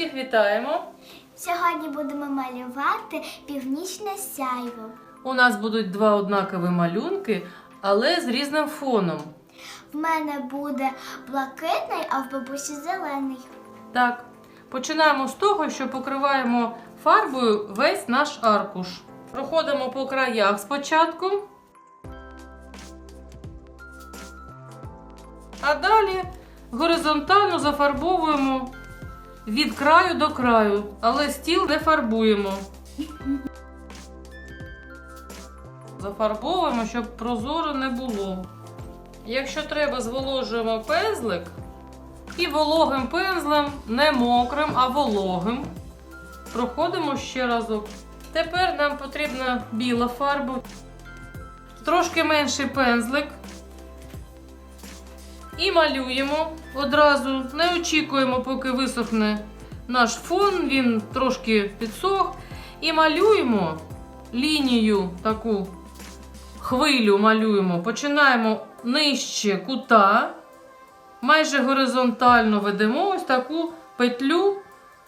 Всіх вітаємо! Сьогодні будемо малювати північне сяйво. У нас будуть два однакові малюнки, але з різним фоном. В мене буде блакитний, а в бабусі зелений. Так, починаємо з того, що покриваємо фарбою весь наш аркуш. Проходимо по краях спочатку. А далі горизонтально зафарбовуємо від краю до краю, але стіл не фарбуємо. Зафарбовуємо, щоб прозоро не було. Якщо треба, зволожуємо пензлик і вологим пензлем, не мокрим, а вологим. Проходимо ще разок. Тепер нам потрібна біла фарба. Трошки менший пензлик. І малюємо одразу. Не очікуємо, поки висохне наш фон, він трошки підсох. І малюємо лінію таку хвилю малюємо. Починаємо нижче кута майже горизонтально ведемо ось таку петлю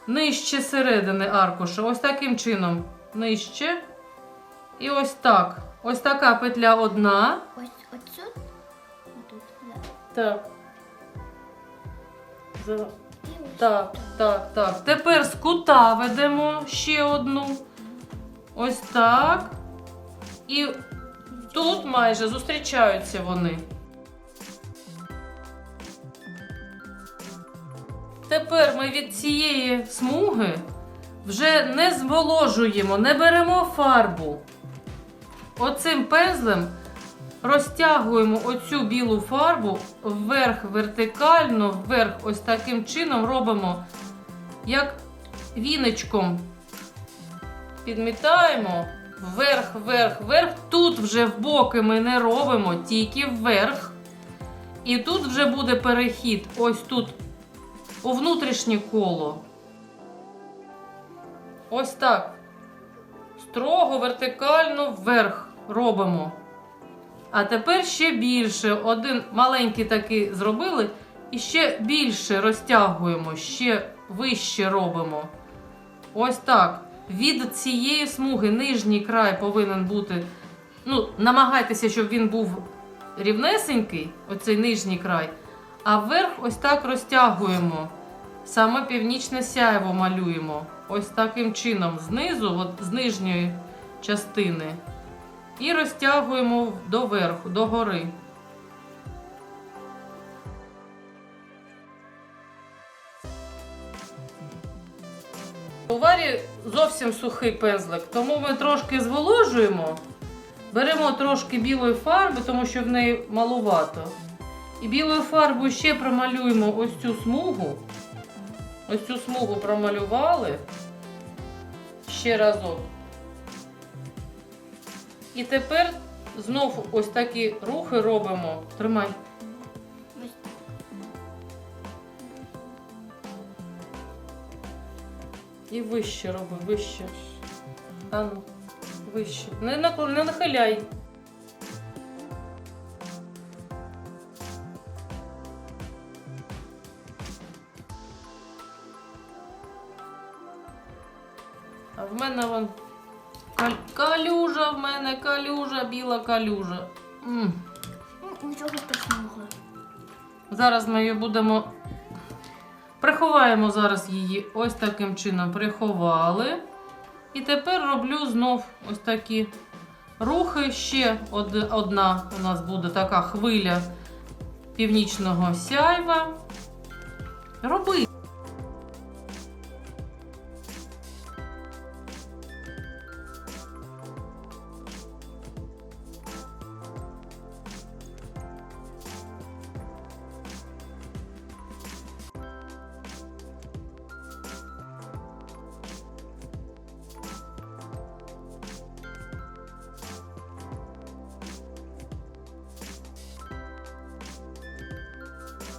нижче середини аркуша. Ось таким чином. Нижче. І ось так. Ось така петля одна. Ось. Отут. Так. Ось Так, так, так. Тепер з кута ведемо ще одну. Ось так. І тут майже зустрічаються вони. Тепер ми від цієї смуги вже не зволожуємо, не беремо фарбу. Оцим пензлем розтягуємо оцю білу фарбу вверх вертикально, вверх ось таким чином робимо, як віничком. Підмітаємо вверх, вверх, вверх. Тут вже в боки ми не робимо, тільки вверх. І тут вже буде перехід ось тут у внутрішнє коло. Ось так. Строго вертикально вверх робимо. А тепер ще більше. Один маленький такий зробили. І ще більше розтягуємо, ще вище робимо. Ось так. Від цієї смуги нижній край повинен бути. Ну, намагайтеся, щоб він був рівнесенький, оцей нижній край. А вверх ось так розтягуємо. Саме північне сяйво малюємо. Ось таким чином, знизу, от з нижньої частини. І розтягуємо до верху, до гори. У варі зовсім сухий пензлик, тому ми трошки зволожуємо. Беремо трошки білої фарби, тому що в неї малувато. І білою фарбою ще промалюємо ось цю смугу. Ось цю смугу промалювали. Ще разок. І тепер знов ось такі рухи робимо. Тримай. І вище роби, вище. А ну, вище. Не, накл- не нахиляй. А в мене вон калюжа, в мене калюжа, біла калюжа. М. Нічого страшного. Зараз ми її будемо. Приховаємо зараз її ось таким чином. Приховали. І тепер роблю знов ось такі рухи. Ще одна у нас буде така хвиля північного сяйва. Роби.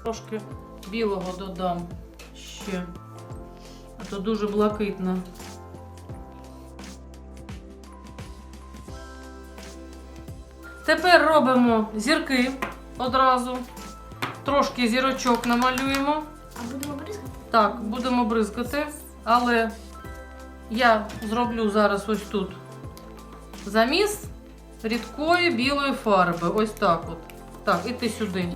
Трошки білого додам ще. А то дуже блакитно. Тепер робимо зірки одразу. Трошки зірочок намалюємо. А будемо бризкати? Так, будемо бризкати, але я зроблю зараз ось тут заміс рідкої білої фарби. Ось так от. Так, і ти сюди.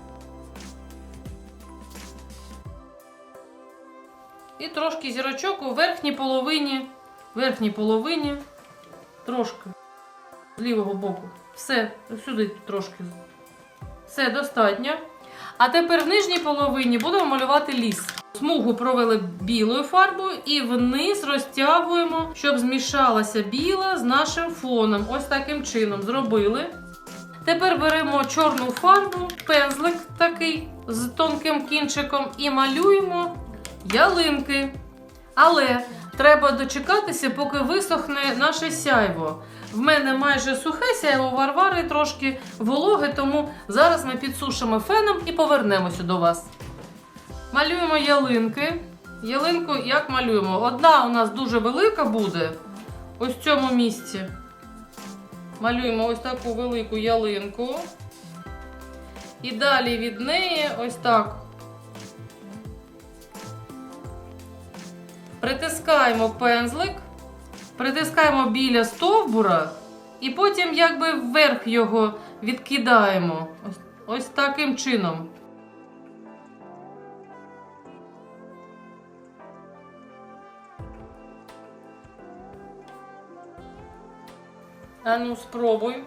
І трошки зірочок у верхній половині. Верхній половині. Трошки. З лівого боку. Все, сюди трошки. Все достатньо. А тепер в нижній половині будемо малювати ліс. Смугу провели білою фарбою і вниз розтягуємо, щоб змішалася біла з нашим фоном. Ось таким чином зробили. Тепер беремо чорну фарбу, пензлик такий з тонким кінчиком і малюємо ялинки. Але треба дочекатися, поки висохне наше сяйво. В мене майже сухе сяйво Варвари трошки вологе, тому зараз ми підсушимо феном і повернемося до вас. Малюємо ялинки. Ялинку як малюємо? Одна у нас дуже велика буде. Ось в цьому місці. Малюємо ось таку велику ялинку. І далі від неї ось так. Притискаємо пензлик, притискаємо біля стовбура і потім якби вверх його відкидаємо. Ось, ось таким чином. А ну спробуй.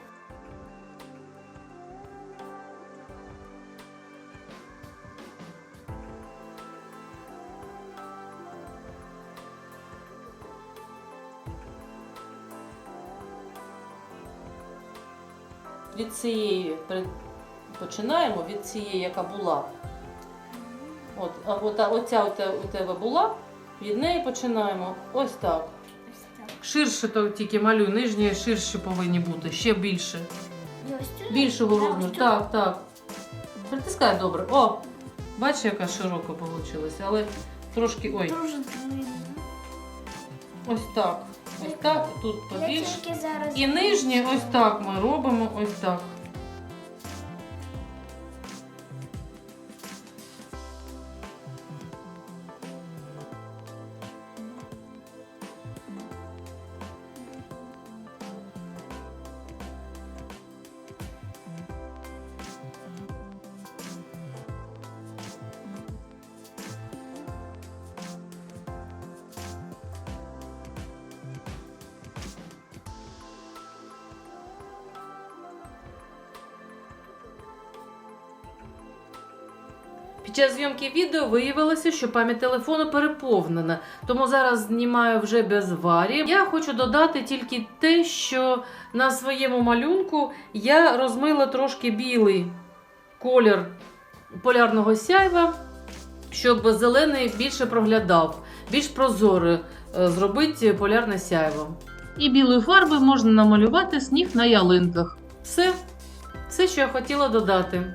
Від цієї починаємо від цієї, яка була. От, а от, оця у тебе була, від неї починаємо ось так. Ширше то тільки малюй, нижні ширші повинні бути, ще більше. Тут. Більшого Так, розміру. Так, так. Притискай добре. О! Бачиш, яка широка вийшла, але трошки. Ой, ось так. Ось так, тут побільше. І нижні ось так ми робимо ось так. Під час зйомки відео виявилося, що пам'ять телефону переповнена, тому зараз знімаю вже без варі. Я хочу додати тільки те, що на своєму малюнку я розмила трошки білий колір полярного сяйва, щоб зелений більше проглядав, більш прозоре е, зробити полярне сяйво. І білою фарбою можна намалювати сніг на ялинках. Все, все, що я хотіла додати.